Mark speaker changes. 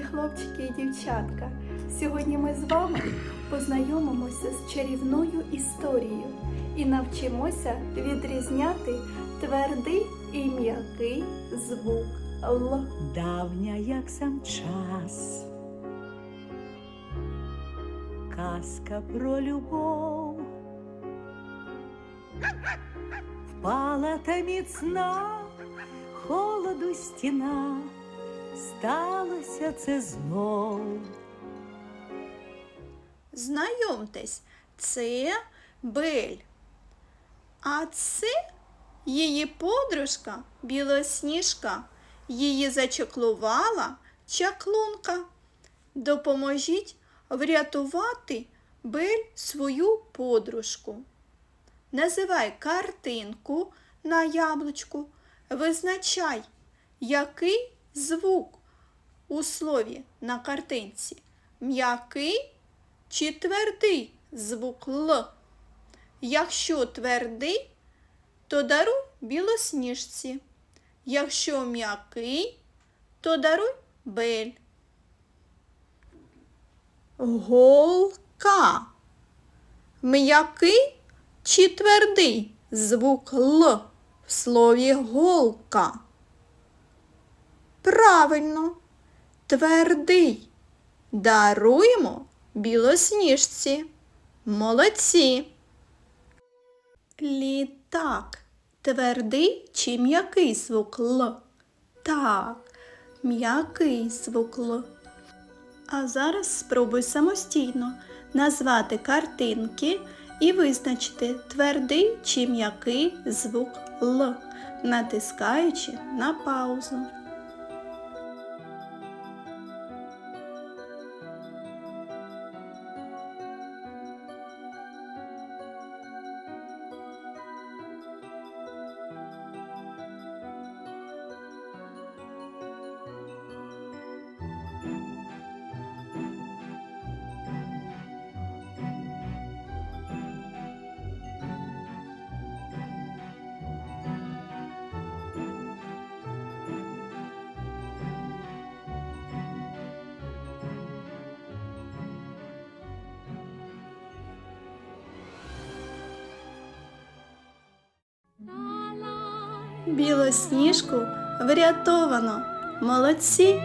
Speaker 1: хлопчики і дівчатка. Сьогодні ми з вами познайомимося з чарівною історією і навчимося відрізняти твердий і м'який звук Л.
Speaker 2: давня, як сам час. Казка про любов. Впала та міцна, холоду стіна, сталося це знов.
Speaker 1: Знайомтесь, це Бель. А це її подружка Білосніжка. Її зачеклувала чаклунка. Допоможіть врятувати Бель свою подружку. Називай картинку на яблучку. Визначай, який звук у слові на картинці. М'який чи твердий звук Л. Якщо твердий, то даруй білосніжці. Якщо м'який, то даруй бель. Голка. М'який чи твердий звук Л в слові голка? Правильно, твердий. Даруємо білосніжці. Молодці. Літак. Твердий чи м'який звук Л? Так, м'який звук Л. А зараз спробуй самостійно назвати картинки і визначити твердий чи м'який звук Л, натискаючи на паузу. Білосніжку врятовано. Молодці!